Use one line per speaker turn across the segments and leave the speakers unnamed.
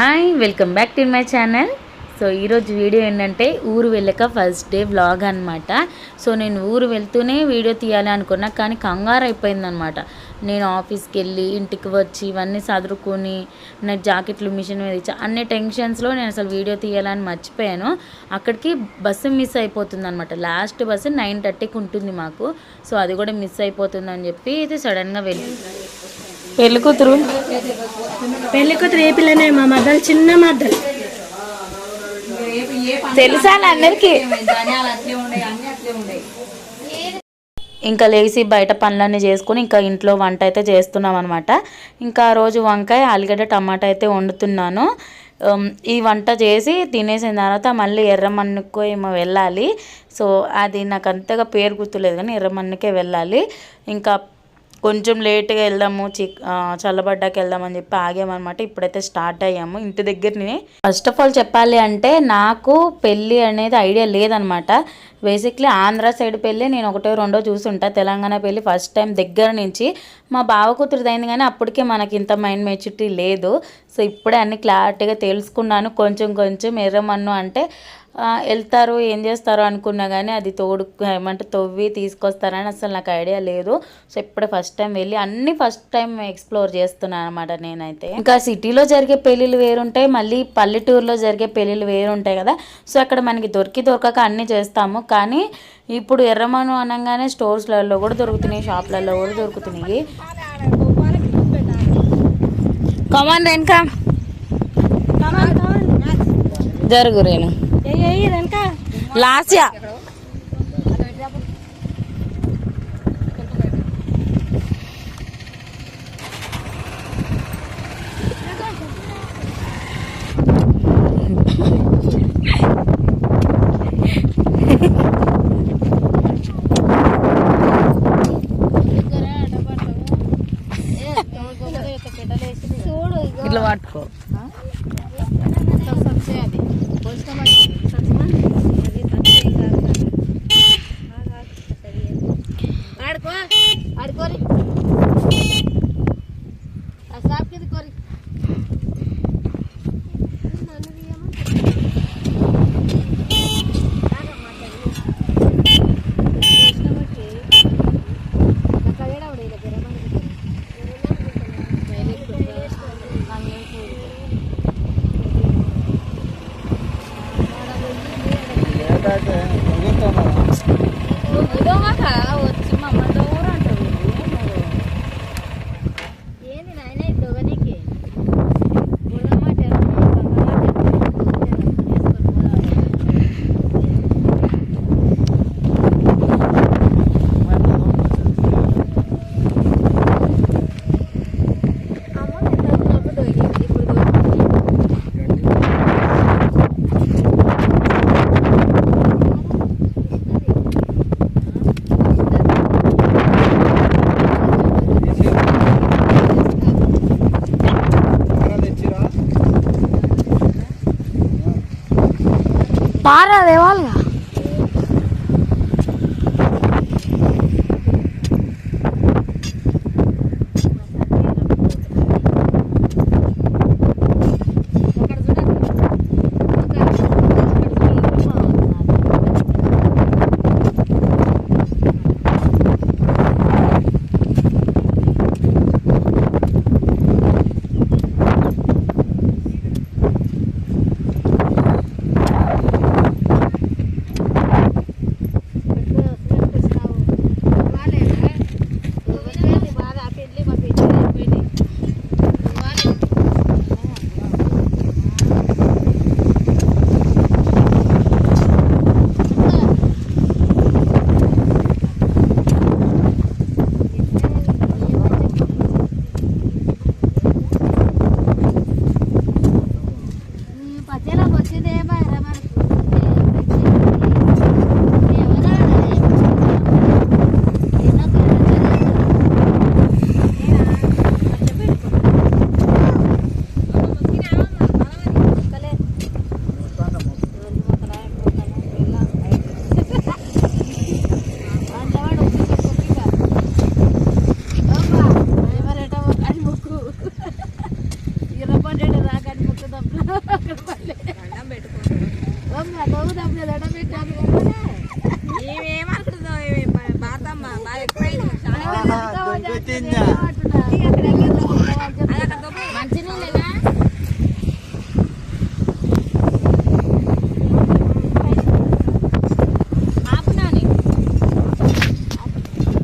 Hi welcome back to my channel. So ఈరోజు video ఏంటంటే ఊరు వెళ్ళక ఫస్ట్ డే వ్లాగ్ అనమాట సో నేను ఊరు వెళ్తూనే వీడియో తీయాలి అనుకున్నా కానీ కంగారు అయిపోయిందనమాట నేను ఆఫీస్కి వెళ్ళి ఇంటికి వచ్చి ఇవన్నీ చదువుకొని నాకు జాకెట్లు మిషన్ మీద ఇచ్చా అన్ని టెన్షన్స్లో నేను అసలు వీడియో తీయాలని మర్చిపోయాను. అక్కడికి బస్సు మిస్ అయిపోతుంది అనమాట లాస్ట్ బస్సు నైన్ థర్టీకి ఉంటుంది మాకు. సో అది కూడా మిస్ అయిపోతుంది అని చెప్పి ఇది సడన్గా వెళ్ళి పెళ్ళి కూతురు?
పెళ్ళి కూతురు ఏ పిల్లనే? మా మద్దలు చిన్న మద్దలు
తెలుసా అందరికి? ఇంకా లేచి బయట పనులన్నీ చేసుకుని ఇంకా ఇంట్లో వంట అయితే చేస్తున్నాం అనమాట ఇంకా రోజు వంకాయ ఆలుగడ్డ టమాటా అయితే వండుతున్నాను. ఈ వంట చేసి తినేసిన తర్వాత మళ్ళీ ఎర్రమన్నుకో ఏమో వెళ్ళాలి. సో అది నాకు అంతగా పేరు గుర్తులేదు కానీ ఎర్రమన్నుకే వెళ్ళాలి. ఇంకా కొంచెం లేట్గా వెళ్దాము చిక్ చల్లబడ్డాకి చల్లబడ్డాక వెళ్దామని చెప్పి ఆగామన్నమాట. ఇప్పుడైతే స్టార్ట్ అయ్యాము. ఇంటి దగ్గరనే. ఫస్ట్ ఆఫ్ ఆల్ చెప్పాలి అంటే నాకు పెళ్ళి అనేది ఐడియా లేదనమాట బేసిక్లీ ఆంధ్ర సైడ్ పెళ్ళి నేను ఒకటో రెండో చూసుంటా. తెలంగాణ పెళ్ళి ఫస్ట్ టైం దగ్గర నుంచి. మా బావ కూతురుదైంది కానీ అప్పటికే మనకి ఇంత మైండ్ మెచ్యూరిటీ లేదు. సో ఇప్పుడే అన్ని క్లారిటీగా తెలుసుకున్నాను. కొంచెం కొంచెం ఎర్రమన్ను అంటే వెళ్తారు ఏం చేస్తారు అనుకున్నా కానీ అది తోడు ఏమంటే తవ్వి తీసుకొస్తారని అసలు నాకు ఐడియా లేదు. సో ఇప్పుడే ఫస్ట్ టైం వెళ్ళి అన్ని ఫస్ట్ టైం ఎక్స్ప్లోర్ చేస్తున్నాను అనమాట నేనైతే. ఇంకా సిటీలో జరిగే పెళ్ళిళ్ళు వేరుంటాయి మళ్ళీ పల్లెటూరులో జరిగే పెళ్ళిళ్ళు వేరుంటాయి కదా. సో అక్కడ మనకి దొరికి దొరకక అన్నీ చేస్తాము. కానీ ఇప్పుడు ఎర్రమను అనగానే స్టోర్స్లలో కూడా దొరుకుతున్నాయి షాప్లలో కూడా దొరుకుతున్నాయి. కమాన్ రేణుకా జరుగు రేణు. లాస్యా ఇట్లా పట్టుకో.
ఆడుకో ఆడుకోరి ఆ సాప్ కింద కోరి వచ్చి మమ్మ దూరం
de
o algo.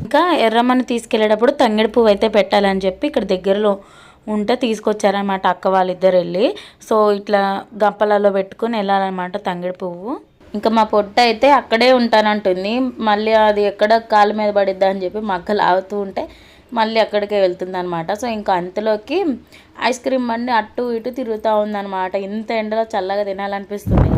ఇంకా ఎర్రమ్మని తీసుకెళ్ళేటప్పుడు తంగిడి పువ్వు అయితే పెట్టాలని చెప్పి ఇక్కడ దగ్గరలో ఉంటే తీసుకొచ్చారనమాట అక్క వాళ్ళిద్దరు వెళ్ళి సో ఇట్లా గంపలలో పెట్టుకుని వెళ్ళాలన్నమాట తంగిడి పువ్వు. ఇంకా మా పొట్ట అయితే అక్కడే ఉంటానంటుంది. మళ్ళీ అది ఎక్కడ కాలు మీద పడిద్దా అని చెప్పి మగ్గ లాగుతూ ఉంటే మళ్ళీ అక్కడికే వెళ్తుంది అనమాట సో ఇంకా అంతలోకి ఐస్ క్రీమ్ బండి అటు ఇటు తిరుగుతూ ఉందన్నమాట. ఇంత ఎండలో చల్లగా తినాలనిపిస్తుంది.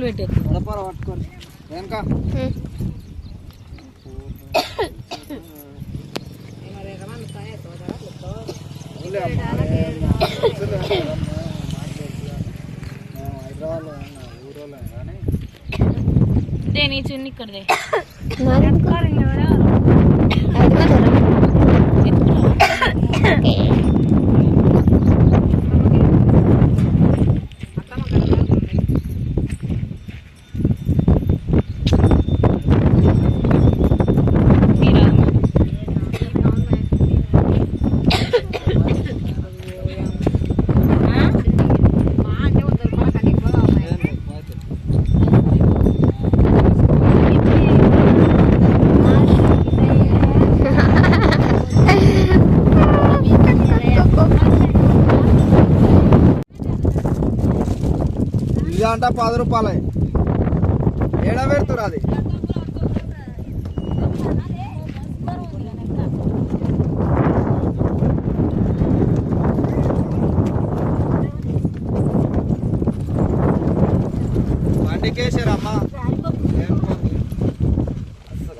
పువ్వులు పెట్టే దేని చున్ని ఇక్కడదే
ఇది అంట పది రూపాయలే. ఏడ పెడుతురు అది? బండికేసారమ్మా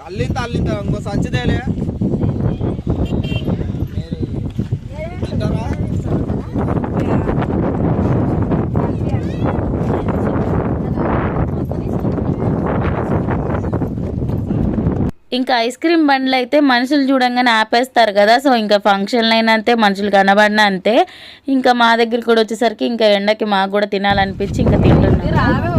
అల్లింత అల్లింత ఇంకో సంచిదేలే
ఇంకా ఐస్ క్రీమ్ బండ్లు అయితే మనుషులు చూడంగానే ఆపేస్తారు కదా. సో ఇంకా ఫంక్షన్లు అయినా అంతే మనుషులు కనబడినా అంతే. ఇంకా మా దగ్గర కూడా వచ్చేసరికి ఇంకా ఎండకి మాకు కూడా తినాలనిపించి ఇంకా తింటున్నాం.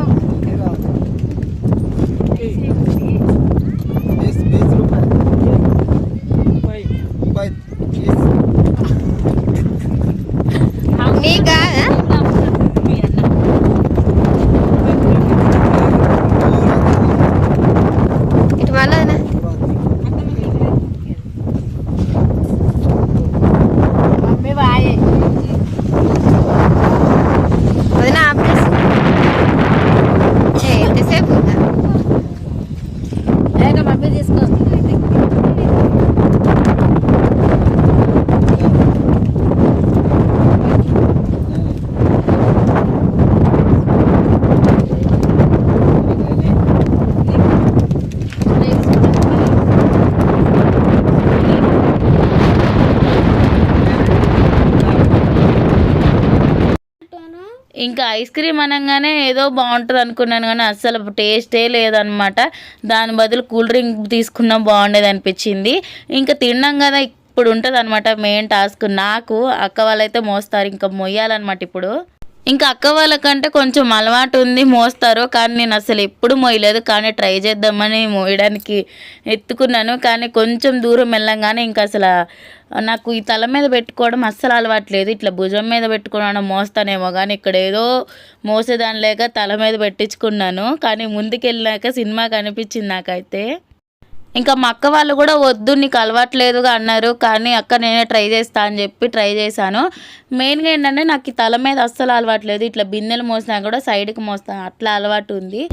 ఇంకా ఐస్ క్రీమ్ అనగానే ఏదో బాగుంటుంది అనుకున్నాను కానీ అస్సలు టేస్టే లేదనమాట. దాని బదులు కూల్ డ్రింక్ తీసుకున్నా బాగుండేది అనిపించింది. ఇంకా తిన్నాం కదా ఇప్పుడు ఉంటుంది అనమాట మెయిన్ టాస్క్. నాకు అక్క వాళ్ళైతే మోస్తారు ఇంకా మొయ్యాలన్నమాట ఇప్పుడు. ఇంకా అక్క వాళ్ళకంటే కొంచెం అలవాటు ఉంది మోస్తారు. కానీ నేను అసలు ఎప్పుడు మోయలేదు. కానీ ట్రై చేద్దామని మోయడానికి ఎత్తుకున్నాను. కానీ కొంచెం దూరం వెళ్ళంగానే ఇంకా అసలు నాకు ఈ తల మీద పెట్టుకోవడం అస్సలు అలవాట్లేదు ఇట్లా భుజం మీద పెట్టుకోవడం మోస్తానేమో. కానీ ఇక్కడ ఏదో మోసేదాని లేక తల మీద పెట్టించుకున్నాను. కానీ ముందుకెళ్ళాక సినిమా కనిపించింది నాకైతే. ఇంకా మా అక్క వాళ్ళు కూడా వద్దు నీకు అలవాట్లేదుగా అన్నారు. కానీ అక్క నేనే ట్రై చేస్తా అని చెప్పి ట్రై చేశాను. మెయిన్గా ఏంటంటే నాకు తల మీద అస్సలు అలవాట్లేదు. ఇట్లా బిందెలు మోసినా కూడా సైడ్కి మోస్తాను అట్లా అలవాటు ఉంది.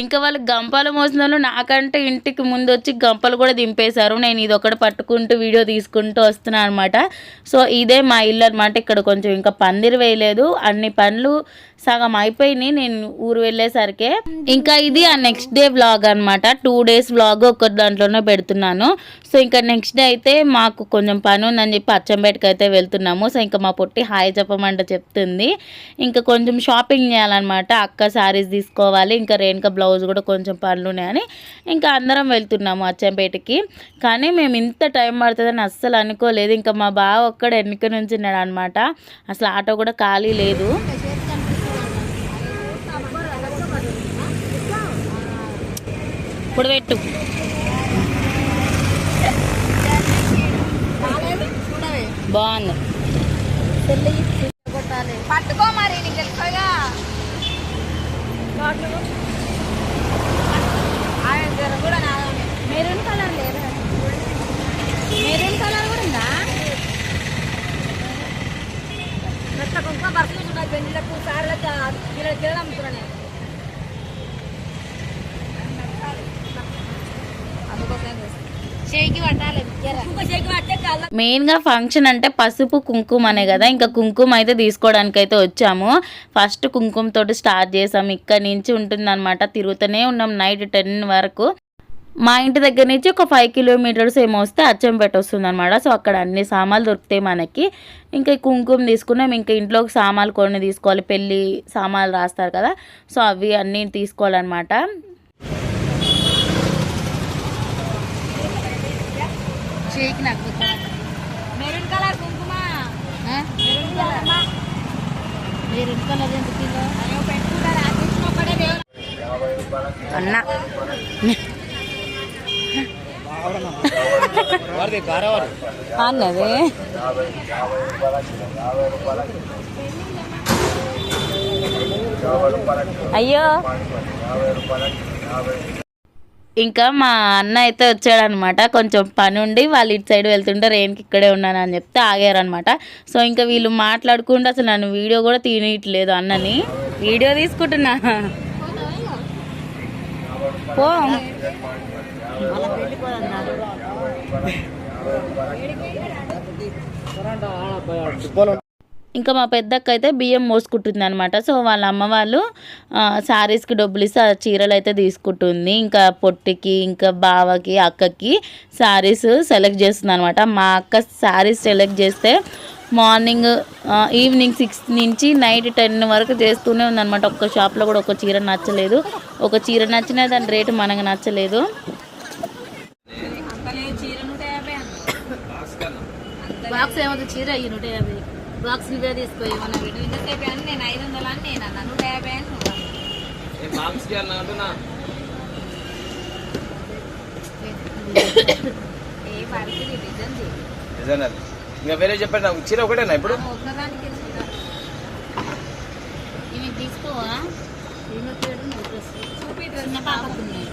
ఇంకా వాళ్ళు గంపలు మోసిన వాళ్ళు నాకంటే ఇంటికి ముందు వచ్చి గంపలు కూడా దింపేశారు. నేను ఇది ఒకటి పట్టుకుంటూ వీడియో తీసుకుంటూ వస్తున్నాను అనమాట సో ఇదే మా ఇల్లు అనమాట ఇక్కడ కొంచెం ఇంకా పందిరి వేయలేదు. అన్ని పనులు సగం అయిపోయినాయి నేను ఊరు వెళ్ళేసరికి. ఇంకా ఇది ఆ నెక్స్ట్ డే వ్లాగ్ అనమాట టూ డేస్ వ్లాగ్ ఒక దాంట్లోనే పెడుతున్నాను. సో ఇంకా నెక్స్ట్ డే అయితే మాకు కొంచెం పని ఉందని చెప్పి అచ్చంపేటకి అయితే వెళ్తున్నాము. సో ఇంకా మా పొట్టి హాయ్ చెప్పమంట చెప్తుంది. ఇంకా కొంచెం షాపింగ్ చేయాలన్నమాట. అక్క శారీస్ తీసుకోవాలి ఇంకా రేణుక బ్లౌజ్ కూడా కొంచెం పనులు ఉన్నాయని ఇంకా అందరం వెళ్తున్నాము అచ్చంపేటకి. కానీ మేము ఇంత టైం పడుతుందని అస్సలు అనుకోలేదు. ఇంకా మా బావ ఒక్కడ ఎన్నిక నుంచి ఉన్నాడు అనమాట అసలు ఆటో కూడా ఖాళీ లేదు. ఇప్పుడు పెట్టు. బాగుంది.
పట్టుకో మరి నీకు తెలుసుగా. కూడా మెరూన్ కలర్ లేదు మెరూన్ కలర్ కూడా ఉందా? మెట్ల కుంకుమ బర్ఫీలు చూడాలి పెళ్ళిలకు సార్లకు కిలో కిలో అమ్ముతున్నాను
మెయిన్గా ఫంక్షన్ అంటే పసుపు కుంకుమ అనే కదా. ఇంకా కుంకుమ అయితే తీసుకోవడానికి అయితే వచ్చాము. ఫస్ట్ కుంకుమ తోటి స్టార్ట్ చేసాం. ఇక్కడ నుంచి ఉంటుందన్నమాట. తిరుగుతూనే ఉన్నాం నైట్ టెన్ వరకు. మా ఇంటి దగ్గర నుంచి ఒక ఫైవ్ కిలోమీటర్స్ ఏమో వస్తే అచ్చంపేట వస్తుంది అనమాట సో అక్కడ అన్ని సామాన్లు దొరుకుతాయి మనకి. ఇంకా ఈ కుంకుమ తీసుకున్నాం. ఇంకా ఇంట్లోకి సామాన్లు కొన్ని తీసుకోవాలి. పెళ్ళి సామాన్లు రాస్తారు కదా. సో అవి అన్నీ తీసుకోవాలన్నమాట.
చేయికి నాకు మెరూన్ కలర్ కుంకుమ. మెరూన్ కలర్ మెరూన్ కలర్ ఎంత కిలో
అన్న. అన్నది. అయ్యో. ఇంకా మా అన్న అయితే వచ్చాడనమాట. కొంచెం పని ఉండి వాళ్ళు ఇటు సైడ్ వెళ్తుంటే రేణుకి ఇక్కడే ఉన్నాను అని చెప్తే ఆగారనమాట. సో ఇంకా వీళ్ళు మాట్లాడుకుంటూ అసలు నన్ను వీడియో కూడా తీనియట్లేదు అన్నని. వీడియో తీసుకుంటున్నా. పో. ఇంకా మా పెద్దక్క అయితే బియ్యం మోసుకుంటుంది అనమాట సో వాళ్ళ అమ్మ వాళ్ళు శారీస్కి డబ్బులు ఇస్తే ఆ చీరలు అయితే తీసుకుంటుంది. ఇంకా పొట్టికి ఇంకా బావకి అక్కకి శారీస్ సెలెక్ట్ చేస్తుంది అనమాట మా అక్క శారీస్ సెలెక్ట్ చేస్తే మార్నింగ్ ఈవినింగ్ సిక్స్ నుంచి నైట్ టెన్ వరకు చేస్తూనే ఉందన్నమాట. ఒక్క షాప్లో కూడా ఒక చీర నచ్చలేదు. ఒక చీర నచ్చినా దాని రేటు మనకు నచ్చలేదు.
బాక్స్ ఏమవుతుంది చీర అయ్యి నూట యాభై. బాక్స్ నువ్వే తీసుకో ఏమన్నా వీడు ఇంతసేపు అని నేను ఐదు వందలు అని నేను అన్నా. నూట యాభై అని నువ్వు. ఏ డిజైన్ చేయి
నిజంగా ఇంకా వేరే చెప్పండి నాకు చీర ఒకటేనా ఇప్పుడు?
ఒక్కదానికి ఇవి తీసుకోవా? చూపి పాపకున్నాయి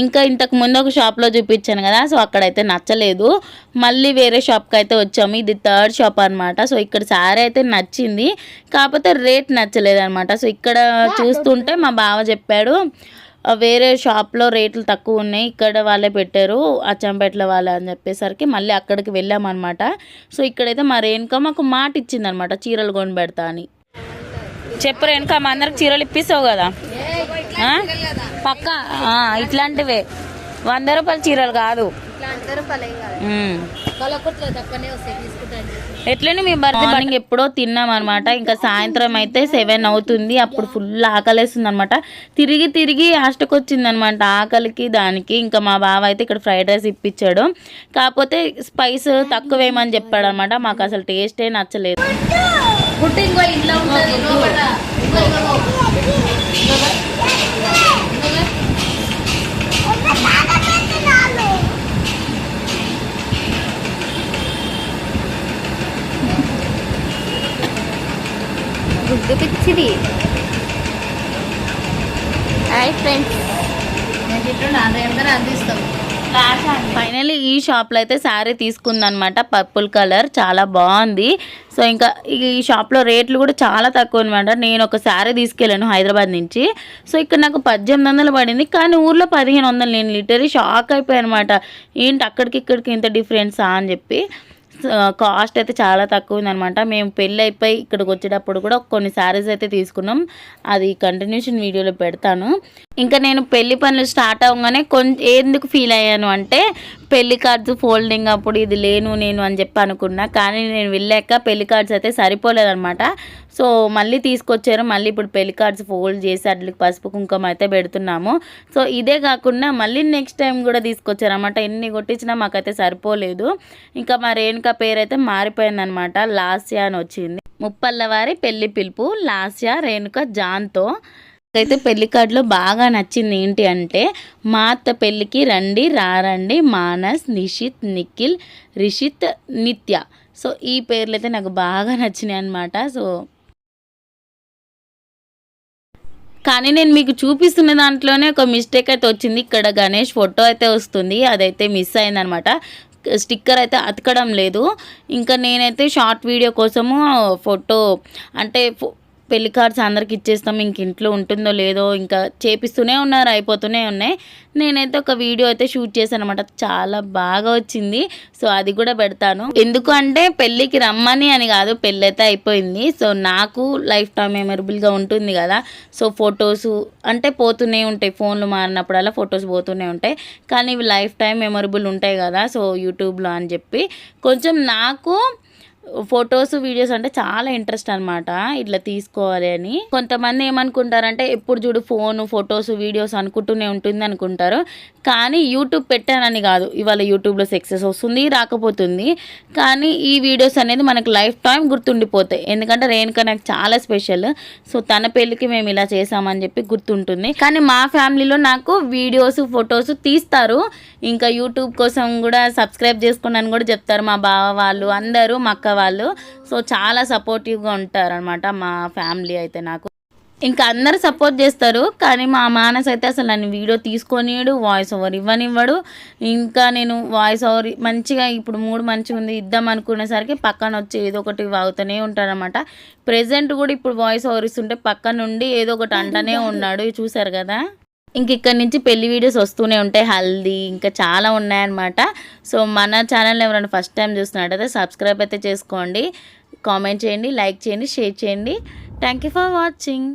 ఇంకా ఇంతకు ముందు ఒక షాప్లో చూపించాను కదా సో అక్కడైతే నచ్చలేదు. మళ్ళీ వేరే షాప్కి అయితే వచ్చాము. ఇది థర్డ్ షాప్ అనమాట సో ఇక్కడ సారీ అయితే నచ్చింది. కాకపోతే రేట్ నచ్చలేదు అనమాట సో ఇక్కడ చూస్తుంటే మా బావ చెప్పాడు వేరే షాప్లో రేట్లు తక్కువ ఉన్నాయి. ఇక్కడ వాళ్ళే పెట్టారు. అచ్చంపేటలో వాళ్ళే అని చెప్పేసరికి మళ్ళీ అక్కడికి వెళ్ళామన్నమాట. సో ఇక్కడైతే మా రేణుకా మాకు మాట ఇచ్చిందనమాట చీరలు కొని పెడతా అని. చెప్పు రేణుకా మా అందరికి చీరలు ఇప్పిస్తావు కదా. పక్క. ఆ, ఇట్లాంటివే. వంద రూపాయల చీరలు కాదు. ఎట్లనే మీ బర్త్డే మార్నింగ్ ఎప్పుడో తిన్నాం అనమాట ఇంకా సాయంత్రం అయితే సెవెన్ అవుతుంది. అప్పుడు ఫుల్ ఆకలేస్తుంది అనమాట తిరిగి తిరిగి హాస్టల్కి వచ్చింది అనమాట ఆకలికి దానికి. ఇంకా మా బావ అయితే ఇక్కడ ఫ్రైడ్ రైస్ ఇప్పించాడు. కాకపోతే స్పైస్ తక్కువేమని చెప్పాడు అనమాట మాకు అసలు టేస్టే నచ్చలేదు.
పిచ్చిది హాయ్ ఫ్రెండ్స్ అందిస్తాం
ఫైనల్లీ ఈ షాప్లో అయితే శారీ తీసుకుందనమాట పర్పుల్ కలర్ చాలా బాగుంది. సో ఇంకా ఈ షాప్లో రేట్లు కూడా చాలా తక్కువ అనమాట. నేను ఒక శారీ తీసుకెళ్ళాను హైదరాబాద్ నుంచి. సో ఇక్కడ నాకు పద్దెనిమిది వందలు పడింది. కానీ ఊర్లో పదిహేను వందలు. నేను లిటరీ షాక్ అయిపోయాను అనమాట. ఏంటి అక్కడికి ఇక్కడికి ఇంత డిఫరెన్సా అని చెప్పి. కాస్ట్ అయితే చాలా తక్కువ ఉందనమాట మేము పెళ్ళి అయిపోయి ఇక్కడికి వచ్చేటప్పుడు కూడా కొన్ని శారీస్ అయితే తీసుకున్నాం. అది కంటిన్యూషన్ వీడియోలో పెడతాను. ఇంకా నేను పెళ్ళి పనులు స్టార్ట్ అవ్వగానే కొంచెం ఎందుకు ఫీల్ అయ్యాను అంటే పెళ్ళి కార్డ్స్ ఫోల్డింగ్ అప్పుడు ఇది లేను నేను అని చెప్పి అనుకున్నా. కానీ నేను వెళ్ళాక పెళ్ళి కార్డ్స్ అయితే సరిపోలేదనమాట. సో మళ్ళీ తీసుకొచ్చారు. మళ్ళీ ఇప్పుడు పెళ్ళి కార్డ్స్ ఫోల్డ్ చేసి అట్లకి పసుపు కుంకుమ అయితే పెడుతున్నాము. సో ఇదే కాకుండా మళ్ళీ నెక్స్ట్ టైం కూడా తీసుకొచ్చారు అనమాట ఎన్ని కొట్టించినా మాకైతే సరిపోలేదు. ఇంకా మా రేణుక పేరు అయితే మారిపోయిందనమాట లాస్యా అని వచ్చింది. ముప్పల్ల వారి పెళ్ళి పిలుపు. లాస్యా రేణుక జాన్తో అయితే పెళ్ళి కార్డులో బాగా నచ్చింది ఏంటి అంటే మా అత్త పెళ్ళికి రండి రారండి. మానస్ నిషిత్ నిఖిల్ రిషిత్ నిత్య. సో ఈ పేర్లు అయితే నాకు బాగా నచ్చినాయి అనమాట సో కానీ నేను మీకు చూపిస్తున్న దాంట్లోనే ఒక మిస్టేక్ అయితే వచ్చింది. ఇక్కడ గణేష్ ఫోటో అయితే వస్తుంది. అదైతే మిస్ అయిందనమాట. స్టిక్కర్ అయితే అతకడం లేదు. ఇంకా నేనైతే షార్ట్ వీడియో కోసము ఫోటో అంటే ఫో- పెళ్ళి కార్డ్స్ అందరికి ఇచ్చేస్తాం ఇంక ఇంట్లో ఉంటుందో లేదో ఇంకా చేపిస్తూనే ఉన్నారు అయిపోతూనే ఉన్నాయి. నేనైతే ఒక వీడియో అయితే షూట్ చేశాను అనమాట చాలా బాగా వచ్చింది సో అది కూడా పెడతాను. ఎందుకు అంటే పెళ్ళికి రమ్మని అని కాదు పెళ్ళి అయితే అయిపోయింది. సో నాకు లైఫ్ టైం మెమరబుల్గా ఉంటుంది కదా సో ఫొటోస్ అంటే పోతూనే ఉంటాయి ఫోన్లు మారినప్పుడల్లా ఫొటోస్ పోతూనే ఉంటాయి. కానీ ఇవి లైఫ్ టైం మెమరబుల్ ఉంటాయి కదా సో యూట్యూబ్లో అని చెప్పి. కొంచెం నాకు ఫొటోస్ వీడియోస్ అంటే చాలా ఇంట్రెస్ట్ అనమాట ఇట్లా తీసుకోవాలి అని. కొంతమంది ఏమనుకుంటారంటే ఎప్పుడు చూడు ఫోన్ ఫొటోస్ వీడియోస్ అనుకుంటూనే ఉంటుంది అనుకుంటారు. కానీ యూట్యూబ్ పెట్టానని కాదు. ఇవాళ యూట్యూబ్లో సక్సెస్ వస్తుంది రాకపోతుంది. కానీ ఈ వీడియోస్ అనేది మనకు లైఫ్ టైం గుర్తుండిపోతాయి. ఎందుకంటే రేణుక నాకు చాలా స్పెషల్. సో తన పెళ్ళికి మేము ఇలా చేసామని చెప్పి గుర్తుంటుంది. కానీ మా ఫ్యామిలీలో నాకు వీడియోస్ ఫొటోస్ తీస్తారు. ఇంకా యూట్యూబ్ కోసం కూడా సబ్స్క్రైబ్ చేసుకున్నాను కూడా చెప్తారు మా బావ వాళ్ళు అందరూ. మా అక్క వాళ్ళు. సో చాలా సపోర్టివ్గా ఉంటారు అనమాట మా ఫ్యామిలీ అయితే నాకు. ఇంకా అందరు సపోర్ట్ చేస్తారు కానీ మా మానస్ అయితే అసలు నన్ను వీడియో తీసుకొనియడు వాయిస్ ఓవర్ ఇవ్వనివ్వడు. ఇంకా నేను వాయిస్ ఓవర్ మంచిగా ఇప్పుడు మూడు మంచిగా ఉంది ఇద్దాం అనుకునేసరికి పక్కన వచ్చి ఏదో ఒకటి వాగుతూనే ఉంటాడనమాట ప్రెజెంట్ కూడా ఇప్పుడు వాయిస్ ఓవర్ ఇస్తుంటే పక్క నుండి ఏదో ఒకటి అంటనే ఉన్నాడు చూసారు కదా? ఇంక ఇక్కడ నుంచి పెళ్ళి వీడియోస్ వస్తూనే ఉంటాయి. హల్దీ ఇంకా చాలా ఉన్నాయన్నమాట. సో మన ఛానల్ ఎవరైనా ఫస్ట్ టైం చూస్తున్నట్టయితే సబ్స్క్రైబ్ అయితే చేసుకోండి. కామెంట్ చేయండి లైక్ చేయండి షేర్ చేయండి. Thank you for watching.